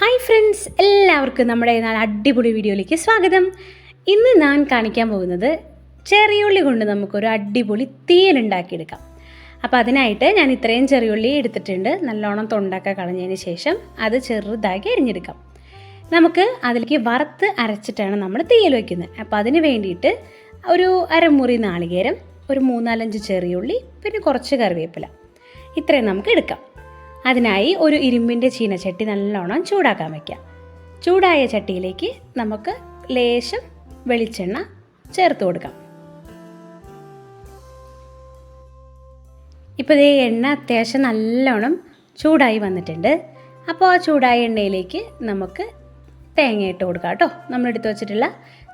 Hi friends എല്ലാവർക്കും നമ്മുടെ നല്ല അടിപൊളി വീഡിയോയിലേക്ക് സ്വാഗതം. ഇന്ന് ഞാൻ കാണിക്കാൻ പോകുന്നത് ചെറിയുള്ളി കൊണ്ട് നമുക്കൊരു അടിപൊളി തീയലുണ്ടാക്കിയെടുക്കാം അപ്പോൾ അതിനായിട്ട് ഞാൻ ഇത്രയും ചെറിയുള്ളി എടുത്തിട്ടുണ്ട്. നല്ലോണം തൊണ്ടൊക്കെ കളഞ്ഞതിന് ശേഷം അത് ചെറുതാക്കി അരിഞ്ഞെടുക്കാം. നമുക്ക് അതിലേക്ക് വറുത്ത് അരച്ചിട്ടാണ് നമ്മൾ തീയൽ വയ്ക്കുന്നത് അപ്പോൾ അതിന് വേണ്ടിയിട്ട് ഒരു അരമുറി നാളികേരം ഒരു മൂന്നാലഞ്ച് ചെറിയുള്ളി പിന്നെ കുറച്ച് കറിവേപ്പില. ഇത്രയും നമുക്ക് എടുക്കാം. അതിനായി ഒരു ഇരുമ്പിന്റെ ചീനച്ചട്ടി നല്ലോണം ചൂടാക്കാൻ വയ്ക്കാം ചൂടായ ചട്ടിയിലേക്ക് നമുക്ക് ലേശം വെളിച്ചെണ്ണ ചേർത്ത് കൊടുക്കാം. ഇപ്പോൾ ഇതേ എണ്ണ അത്യാവശ്യം നല്ലോണം ചൂടായി വന്നിട്ടുണ്ട്. അപ്പോൾ ആ ചൂടായ എണ്ണയിലേക്ക് നമുക്ക് തേങ്ങ ഇട്ട് കൊടുക്കാം കേട്ടോ. നമ്മളെടുത്ത് വെച്ചിട്ടുള്ള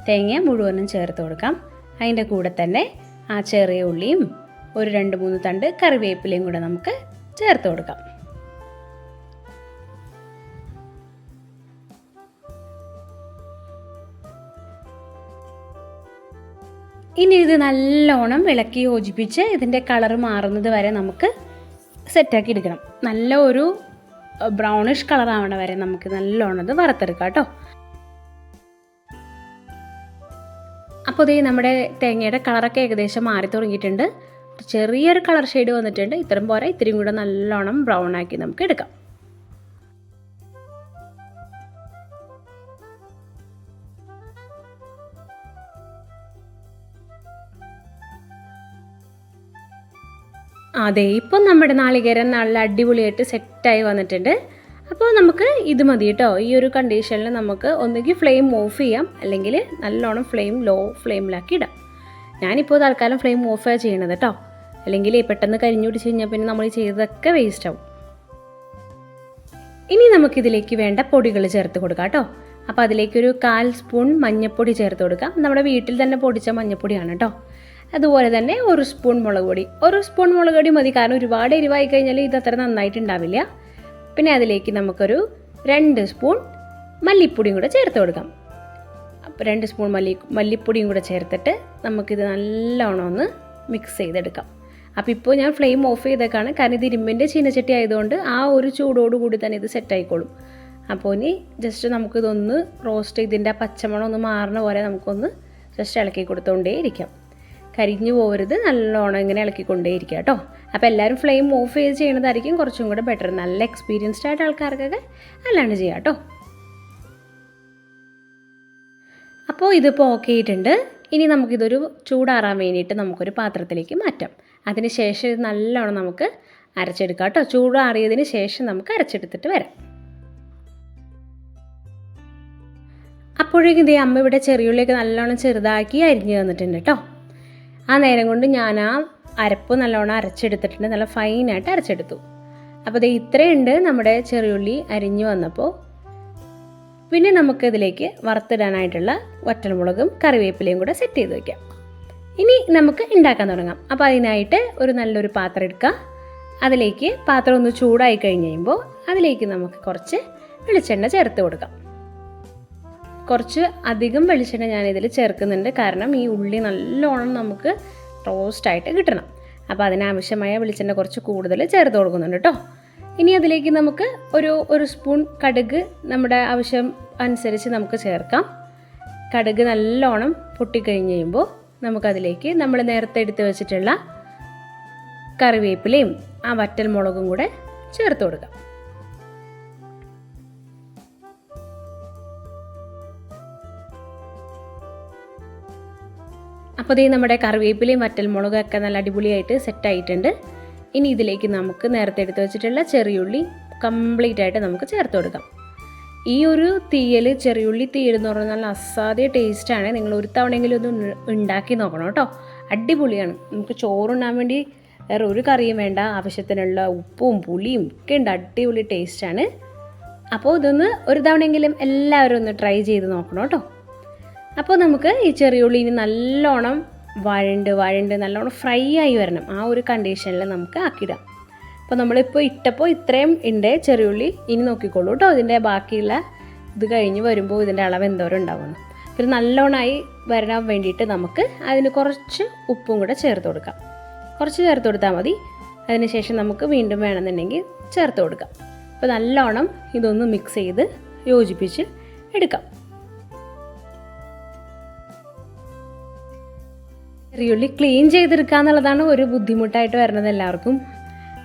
തേങ്ങ മുഴുവനും ചേർത്ത് കൊടുക്കാം. അതിന്റെ കൂടെ തന്നെ ആ ചെറിയ ഉള്ളിയും ഒരു രണ്ട് മൂന്ന് തണ്ട് കറിവേപ്പിലയും കൂടെ നമുക്ക് ചേർത്ത് കൊടുക്കാം. ഇനി ഇത് നല്ലോണം ഇളക്കി യോജിപ്പിച്ച് ഇതിന്റെ കളർ മാറുന്നത് വരെ നമുക്ക് സെറ്റാക്കി എടുക്കണം. നല്ല ഒരു ബ്രൗണിഷ് കളർ ആവണ വരെ നമുക്ക് നല്ലോണം ഇത് വറുത്തെടുക്കാം കേട്ടോ അപ്പോൾ ഇതേ നമ്മുടെ തേങ്ങയുടെ കളറൊക്കെ ഏകദേശം മാറി തുടങ്ങിയിട്ടുണ്ട്. ചെറിയൊരു കളർ ഷെയ്ഡ് വന്നിട്ടുണ്ട്. ഇത്രയും പോരാ ഇത്രയും കൂടെ നല്ലോണം ബ്രൗൺ ആക്കി നമുക്ക് എടുക്കാം. അതെ ഇപ്പം നമ്മുടെ നാളികേരം നല്ല അടിപൊളിയായിട്ട് സെറ്റായി വന്നിട്ടുണ്ട്. അപ്പോൾ നമുക്ക് ഇത് മതി കേട്ടോ ഈ ഒരു കണ്ടീഷനിൽ നമുക്ക് ഒന്നുകിൽ ഫ്ലെയിം ഓഫ് ചെയ്യാം അല്ലെങ്കിൽ നല്ലോണം ഫ്ലെയിം ലോ ഫ്ലെയിമിലാക്കി ഇടാം. ഞാനിപ്പോൾ തൽക്കാലം ഫ്ലെയിം ഓഫാണ് ചെയ്യണത് കേട്ടോ അല്ലെങ്കിൽ പെട്ടെന്ന് കരിഞ്ഞു പിടിച്ച് കഴിഞ്ഞാൽ പിന്നെ നമ്മൾ ചെയ്തതൊക്കെ വേസ്റ്റ് ആവും. ഇനി നമുക്കിതിലേക്ക് വേണ്ട പൊടികൾ ചേർത്ത് കൊടുക്കാം കേട്ടോ അപ്പോൾ അതിലേക്കൊരു കാൽ സ്പൂൺ മഞ്ഞൾപ്പൊടി ചേർത്ത് കൊടുക്കാം. നമ്മുടെ വീട്ടിൽ തന്നെ പൊടിച്ച മഞ്ഞൾപ്പൊടിയാണ് കേട്ടോ അതുപോലെ തന്നെ ഒരു സ്പൂൺ മുളക് പൊടി. ഒരു സ്പൂൺ മുളക് പൊടി മതി. കാരണം ഒരുപാട് എരിവായി കഴിഞ്ഞാൽ ഇത് അത്ര നന്നായിട്ടുണ്ടാവില്ല. പിന്നെ അതിലേക്ക് നമുക്കൊരു രണ്ട് സ്പൂൺ മല്ലിപ്പൊടിയും കൂടെ ചേർത്ത് കൊടുക്കാം. അപ്പോൾ രണ്ട് സ്പൂൺ മല്ലി മല്ലിപ്പൊടിയും കൂടെ ചേർത്തിട്ട് നമുക്കിത് നല്ലോണം ഒന്ന് മിക്സ് ചെയ്തെടുക്കാം. അപ്പോൾ ഇപ്പോൾ ഞാൻ ഫ്ലെയിം ഓഫ് ചെയ്തേക്കാണ്. കാരണം ഇത് ഇരുമ്പിന്റെ ചീനച്ചട്ടി ആയതുകൊണ്ട് ആ ഒരു ചൂടോടുകൂടി തന്നെ ഇത് സെറ്റ് ആയിക്കോളും. അപ്പോൾ ഇനി ജസ്റ്റ് നമുക്കിതൊന്ന് റോസ്റ്റ് ചെയ്തിന്റെ ആ പച്ചമണം ഒന്ന് മാറുന്ന പോലെ നമുക്കൊന്ന് ജസ്റ്റ് ഇളക്കി കൊടുത്തുകൊണ്ടേ ഇരിക്കാം കരിഞ്ഞു പോകരുത് നല്ലോണം ഇങ്ങനെ ഇളക്കിക്കൊണ്ടേ ഇരിക്കുക കേട്ടോ. അപ്പോൾ എല്ലാവരും ഫ്ലെയിം ഓഫ് ചെയ്ത് ചെയ്യണതായിരിക്കും കുറച്ചും കൂടെ ബെറ്റർ നല്ല എക്സ്പീരിയൻസ്ഡ് ആയിട്ട് ആൾക്കാർക്കൊക്കെ അല്ലാണ്ട് ചെയ്യാം കേട്ടോ. അപ്പോൾ ഇതിപ്പോൾ ഓക്കെ ആയിട്ടുണ്ട്. ഇനി നമുക്കിതൊരു ചൂടാറാൻ വേണ്ടിയിട്ട് നമുക്കൊരു പാത്രത്തിലേക്ക് മാറ്റാം. അതിനുശേഷം ഇത് നല്ലോണം നമുക്ക് അരച്ചെടുക്കാം കേട്ടോ. ചൂടാറിയതിന് ശേഷം നമുക്ക് അരച്ചെടുത്തിട്ട് വരാം. അപ്പോഴേക്കും ഇതേ അമ്മ ഇവിടെ ചെറിയുള്ളിയൊക്കെ നല്ലോണം ചെറുതാക്കി അരിഞ്ഞു തന്നിട്ടുണ്ട് കേട്ടോ. ആ നേരം കൊണ്ട് ഞാൻ ആ അരപ്പ് നല്ലോണം അരച്ചെടുത്തിട്ടുണ്ട്. നല്ല ഫൈനായിട്ട് അരച്ചെടുത്തു. അപ്പോൾ ഇത് ഇത്രയുണ്ട് നമ്മുടെ ചെറിയുള്ളി അരിഞ്ഞു വന്നപ്പോൾ. പിന്നെ നമുക്കിതിലേക്ക് വറുത്തിടാനായിട്ടുള്ള വറ്റൽമുളകും കറിവേപ്പിലയും കൂടെ സെറ്റ് ചെയ്ത് വയ്ക്കാം ഇനി നമുക്ക് ഉണ്ടാക്കാൻ തുടങ്ങാം. അപ്പോൾ അതിനായിട്ട് ഒരു നല്ലൊരു പാത്രം എടുക്കുക അതിലേക്ക് പാത്രം ഒന്ന് ചൂടായി കഴിഞ്ഞ് കഴിയുമ്പോൾ അതിലേക്ക് നമുക്ക് കുറച്ച് വെളിച്ചെണ്ണ ചേർത്ത് കൊടുക്കാം. കുറച്ച് അധികം വെളിച്ചെണ്ണ ഞാനിതിൽ ചേർക്കുന്നുണ്ട്. കാരണം ഈ ഉള്ളി നല്ലോണം നമുക്ക് റോസ്റ്റായിട്ട് കിട്ടണം. അപ്പോൾ അതിനാവശ്യമായ വെളിച്ചെണ്ണ കുറച്ച് കൂടുതൽ ചേർത്ത് കൊടുക്കുന്നുണ്ട് കേട്ടോ ഇനി അതിലേക്ക് നമുക്ക് ഒരു ഒരു സ്പൂൺ കടുക് നമ്മുടെ ആവശ്യം അനുസരിച്ച് നമുക്ക് ചേർക്കാം. കടുക് നല്ലോണം പൊട്ടിക്കഴിഞ്ഞ് കഴിയുമ്പോൾ നമുക്കതിലേക്ക് നമ്മൾ നേരത്തെ എടുത്ത് വെച്ചിട്ടുള്ള കറിവേപ്പിലയും ആ വറ്റൽ മുളകും കൂടെ ചേർത്ത് കൊടുക്കാം. അപ്പോൾ ഇതേ നമ്മുടെ കറിവേപ്പിലയും വറ്റൽമുളകൊക്കെ നല്ല അടിപൊളിയായിട്ട് സെറ്റായിട്ടുണ്ട് ഇനി ഇതിലേക്ക് നമുക്ക് നേരത്തെ എടുത്തു വെച്ചിട്ടുള്ള ചെറിയുള്ളി കംപ്ലീറ്റ് ആയിട്ട് നമുക്ക് ചേർത്ത് കൊടുക്കാം. ഈ ഒരു തീയൽ ചെറിയുള്ളി തീയൽ എന്ന് പറഞ്ഞാൽ അസാധ്യ ടേസ്റ്റാണ് നിങ്ങൾ ഒരു തവണയെങ്കിലും ഒന്ന് ഉണ്ടാക്കി നോക്കണം കേട്ടോ. അടിപൊളിയാണ്. നമുക്ക് ചോറുണ്ണാൻ വേണ്ടി വേറെ ഒരു കറിയും വേണ്ട. ആവശ്യത്തിനുള്ള ഉപ്പും പുളിയും ഒക്കെ ഉണ്ട്. അടിപൊളി ടേസ്റ്റാണ് അപ്പോൾ ഇതൊന്ന് ഒരു തവണയെങ്കിലും എല്ലാവരും ഒന്ന് ട്രൈ ചെയ്ത് നോക്കണം കേട്ടോ. അപ്പോൾ നമുക്ക് ഈ ചെറിയ ഉള്ളി ഇനി നല്ലോണം വഴണ്ട് വഴണ്ട് നല്ലോണം ഫ്രൈ ആയി വരണം. ആ ഒരു കണ്ടീഷനിൽ നമുക്ക് ആക്കിയിടാം. അപ്പോൾ നമ്മളിപ്പോൾ ഇട്ടപ്പോൾ ഇത്രയും ഉണ്ട് ചെറിയുള്ളി. ഇനി നോക്കിക്കോളൂ കേട്ടോ ഇതിന്റെ ബാക്കിയുള്ള ഇത് കഴിഞ്ഞ് വരുമ്പോൾ ഇതിന്റെ അളവ് എന്തോരം ഉണ്ടാവും പിന്നെ നല്ലോണമായി വരാൻ വേണ്ടിയിട്ട് നമുക്ക് അതിന് കുറച്ച് ഉപ്പും കൂടെ ചേർത്ത് കൊടുക്കാം. കുറച്ച് ചേർത്ത് കൊടുത്താൽ മതി. അതിനുശേഷം നമുക്ക് വീണ്ടും വേണമെന്നുണ്ടെങ്കിൽ ചേർത്ത് കൊടുക്കാം. അപ്പോൾ നല്ലോണം ഇതൊന്ന് മിക്സ് ചെയ്ത് യോജിപ്പിച്ച് എടുക്കാം. ചെറിയുള്ളി ക്ലീൻ ചെയ്തെടുക്കുക എന്നുള്ളതാണ് ഒരു ബുദ്ധിമുട്ടായിട്ട് വരുന്നത് എല്ലാവർക്കും.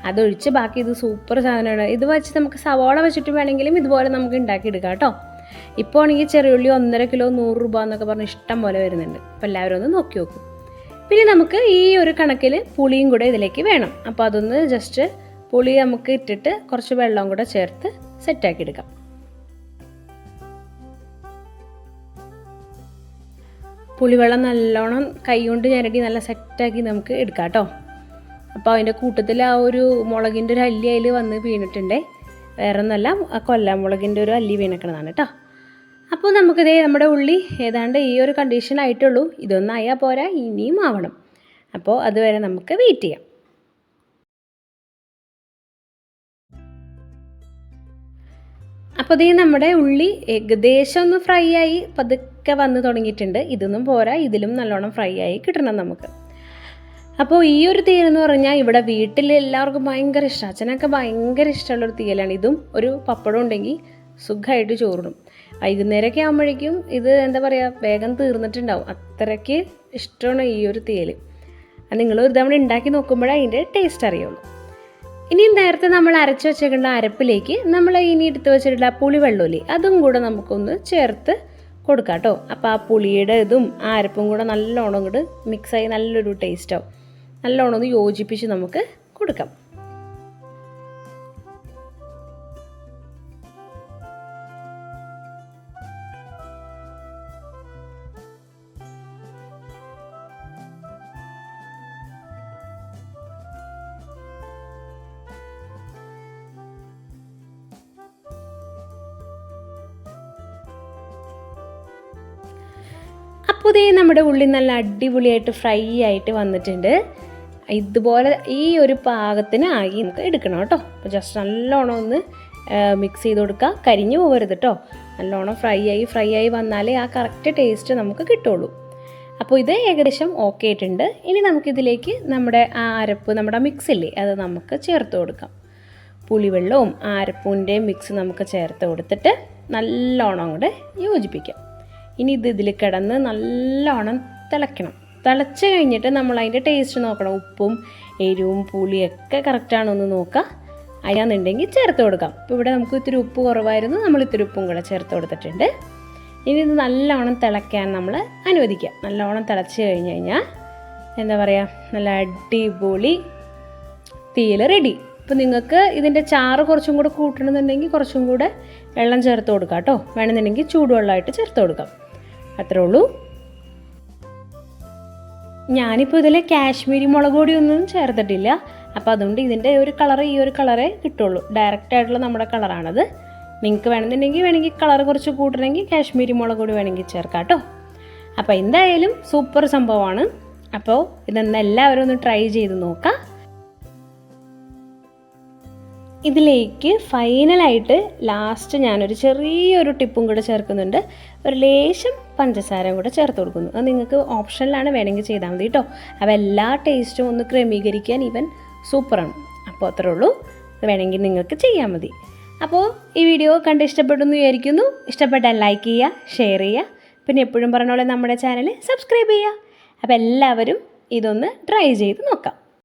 അതൊഴിച്ച് ബാക്കി ഇത് സൂപ്പർ സാധനമാണ്. ഇത് വെച്ച് നമുക്ക് സവോള വെച്ചിട്ട് വേണമെങ്കിലും ഇതുപോലെ നമുക്ക് ഉണ്ടാക്കിയെടുക്കാം കേട്ടോ. ഇപ്പോൾ ആണെങ്കിൽ ചെറിയുള്ളി ഒന്നര കിലോ നൂറ് രൂപ എന്നൊക്കെ പറഞ്ഞ് ഇഷ്ടം പോലെ വരുന്നുണ്ട്. അപ്പോൾ എല്ലാവരും ഒന്ന് നോക്കി നോക്കും. പിന്നെ നമുക്ക് ഈ ഒരു കണക്കിൽ പുളിയും കൂടെ ഇതിലേക്ക് വേണം. അപ്പോൾ അതൊന്ന് ജസ്റ്റ് പുളി നമുക്ക് ഇട്ടിട്ട് കുറച്ച് വെള്ളം കൂടെ ചേർത്ത് സെറ്റാക്കി എടുക്കാം പുളിവെള്ളം നല്ലോണം കൈ കൊണ്ട് ഞരടി നല്ല സെറ്റാക്കി നമുക്ക് എടുക്കാം കേട്ടോ. അപ്പോൾ അതിന്റെ കൂട്ടത്തിൽ ആ ഒരു മുളകിന്റെ ഒരു അല്ലി അതിൽ വന്ന് വീണിട്ടുണ്ടേ. വേറെ ഒന്നല്ല ആ കൊല്ലാമുളകിന്റെ ഒരു അല്ലി വീണക്കണതാണ് കേട്ടോ. അപ്പോൾ നമുക്കിതേ നമ്മുടെ ഉള്ളി ഏതാണ്ട് ഈ ഒരു കണ്ടീഷൻ ആയിട്ടുള്ളൂ. ഇതൊന്നായാൽ പോരാ ഇനിയും ആവണം. അപ്പോൾ അതുവരെ നമുക്ക് വെയിറ്റ് ചെയ്യാം. അപ്പോൾ ഇതേ നമ്മുടെ ഉള്ളി ഏകദേശം ഒന്ന് ഫ്രൈ ആയി. പതുക്കെ വന്ന് തുടങ്ങിയിട്ടുണ്ട്. ഇതൊന്നും പോരാ ഇതിലും നല്ലോണം ഫ്രൈ ആയി കിട്ടണം നമുക്ക്. അപ്പോൾ ഈ ഒരു തീയൽ എന്ന് പറഞ്ഞാൽ ഇവിടെ വീട്ടിൽ എല്ലാവർക്കും ഭയങ്കര ഇഷ്ടമാണ് അച്ഛനൊക്കെ ഭയങ്കര ഇഷ്ടമുള്ളൊരു തീയലാണ്. ഇതും ഒരു പപ്പടം ഉണ്ടെങ്കിൽ സുഖമായിട്ട് ചോറിടും. വൈകുന്നേരമൊക്കെ ആകുമ്പോഴേക്കും ഇത് എന്താ പറയുക വേഗം തീർന്നിട്ടുണ്ടാവും. അത്രയ്ക്ക് ഇഷ്ടമാണ് ഈ ഒരു തീയൽ. നിങ്ങൾ ഒരു തവണ ഉണ്ടാക്കി നോക്കുമ്പോഴേ അതിന്റെ ടേസ്റ്റ് അറിയുള്ളൂ. ഇനി നേരത്തെ നമ്മൾ അരച്ച് വെച്ചേക്കുന്ന അരപ്പിലേക്ക് നമ്മൾ ഇനി എടുത്ത് വെച്ചിട്ടുള്ള പുളി പുളിവെള്ളമില്ലേ അതും കൂടെ നമുക്കൊന്ന് ചേർത്ത് കൊടുക്കാം കേട്ടോ അപ്പോൾ ആ പുളിയുടെ ഇതും ആ അരപ്പും കൂടെ നല്ലോണം കൂടെ മിക്സായി നല്ലൊരു ടേസ്റ്റാവും നല്ലോണം ഒന്ന് യോജിപ്പിച്ച് നമുക്ക് കൊടുക്കാം. അപ്പോൾ ഇതേ നമ്മുടെ ഉള്ളി നല്ല അടിപൊളിയായിട്ട് ഫ്രൈ ആയിട്ട് വന്നിട്ടുണ്ട്. ഇതുപോലെ ഈ ഒരു പാകത്തിന് ആയി നമുക്ക് എടുക്കണം കേട്ടോ. അപ്പോൾ ജസ്റ്റ് നല്ലോണം ഒന്ന് മിക്സ് ചെയ്ത് കൊടുക്കുക കരിഞ്ഞു പോകരുത് കേട്ടോ നല്ലോണം ഫ്രൈ ആയി ഫ്രൈ ആയി വന്നാലേ ആ കറക്റ്റ് ടേസ്റ്റ് നമുക്ക് കിട്ടുള്ളൂ. അപ്പോൾ ഇത് ഏകദേശം ഓക്കെ ആയിട്ടുണ്ട്. ഇനി നമുക്കിതിലേക്ക് നമ്മുടെ ആ അരപ്പ് നമ്മുടെ മിക്സ് ഇല്ലേ അത് നമുക്ക് ചേർത്ത് കൊടുക്കാം. പുളിവെള്ളവും അരപ്പൂന്റെ മിക്സ് നമുക്ക് ചേർത്ത് കൊടുത്തിട്ട് നല്ലോണം കൂടെ യോജിപ്പിക്കാം. ഇനി ഇത് ഇതിൽ കിടന്ന് നല്ലോണം തിളയ്ക്കണം. തിളച്ച് കഴിഞ്ഞിട്ട് നമ്മൾ അതിന്റെ ടേസ്റ്റ് നോക്കണം. ഉപ്പും എരിവും പുളിയൊക്കെ കറക്റ്റാണോ എന്ന് നോക്കുക. അതിനാന്നുണ്ടെങ്കിൽ ചേർത്ത് കൊടുക്കാം. ഇപ്പോൾ ഇവിടെ നമുക്ക് ഇത്തിരി ഉപ്പ് കുറവായിരുന്നു. നമ്മൾ ഇത്തിരി ഉപ്പും കൂടെ ചേർത്ത് കൊടുത്തിട്ടുണ്ട്. ഇനി ഇത് നല്ലോണം തിളയ്ക്കാൻ നമ്മൾ അനുവദിക്കുക. നല്ലോണം തിളച്ച് കഴിഞ്ഞ് കഴിഞ്ഞാൽ എന്താ പറയുക നല്ല അടിപൊളി തീയിൽ റെഡി അപ്പോൾ നിങ്ങൾക്ക് ഇതിന്റെ ചാറ് കുറച്ചും കൂടെ കൂട്ടണമെന്നുണ്ടെങ്കിൽ കുറച്ചും കൂടെ വെള്ളം ചേർത്ത് കൊടുക്കാം കേട്ടോ. വേണമെന്നുണ്ടെങ്കിൽ ചൂടുവെള്ളമായിട്ട് ചേർത്ത് കൊടുക്കാം. അത്രേ ഉള്ളൂ. ഞാനിപ്പോൾ ഇതിൽ കാശ്മീരി മുളക് പൊടിയൊന്നും ചേർത്തിട്ടില്ല. അപ്പോൾ അതുകൊണ്ട് ഇതിന്റെ ഒരു കളർ ഈ ഒരു കളറേ കിട്ടുള്ളൂ. ഡയറക്റ്റ് ആയിട്ടുള്ള നമ്മുടെ കളറാണത് നിങ്ങൾക്ക് വേണമെന്നുണ്ടെങ്കിൽ വേണമെങ്കിൽ കളർ കുറച്ച് കൂട്ടണമെങ്കിൽ കാശ്മീരി മുളക് പൊടി വേണമെങ്കിൽ ചേർക്കാം കേട്ടോ. അപ്പോൾ എന്തായാലും സൂപ്പർ സംഭവമാണ്. അപ്പോൾ ഇതൊന്ന് എല്ലാവരും ഒന്ന് ട്രൈ ചെയ്ത് നോക്കാം. ഇതിലേക്ക് ഫൈനലായിട്ട് ലാസ്റ്റ് ഞാനൊരു ചെറിയൊരു ടിപ്പും കൂടെ ചേർക്കുന്നുണ്ട്. ഒരു ലേശം പഞ്ചസാരയും കൂടെ ചേർത്ത് കൊടുക്കുന്നു. അത് നിങ്ങൾക്ക് ഓപ്ഷനിലാണ് വേണമെങ്കിൽ ചെയ്താൽ മതി കേട്ടോ. അപ്പോൾ എല്ലാ ടേസ്റ്റും ഒന്ന് ക്രമീകരിക്കാൻ ഇവൻ സൂപ്പറാണ്. അപ്പോൾ അത്രേ ഉള്ളൂ. വേണമെങ്കിൽ നിങ്ങൾക്ക് ചെയ്യാൻ മതി. അപ്പോൾ ഈ വീഡിയോ കണ്ട് ഇഷ്ടപ്പെട്ടെന്ന് വിചാരിക്കുന്നു. ഇഷ്ടപ്പെട്ടാൽ ലൈക്ക് ചെയ്യുക ഷെയർ ചെയ്യുക. പിന്നെ എപ്പോഴും പറഞ്ഞ പോലെ നമ്മുടെ ചാനൽ സബ്സ്ക്രൈബ് ചെയ്യുക. അപ്പോൾ എല്ലാവരും ഇതൊന്ന് ട്രൈ ചെയ്ത് നോക്കാം.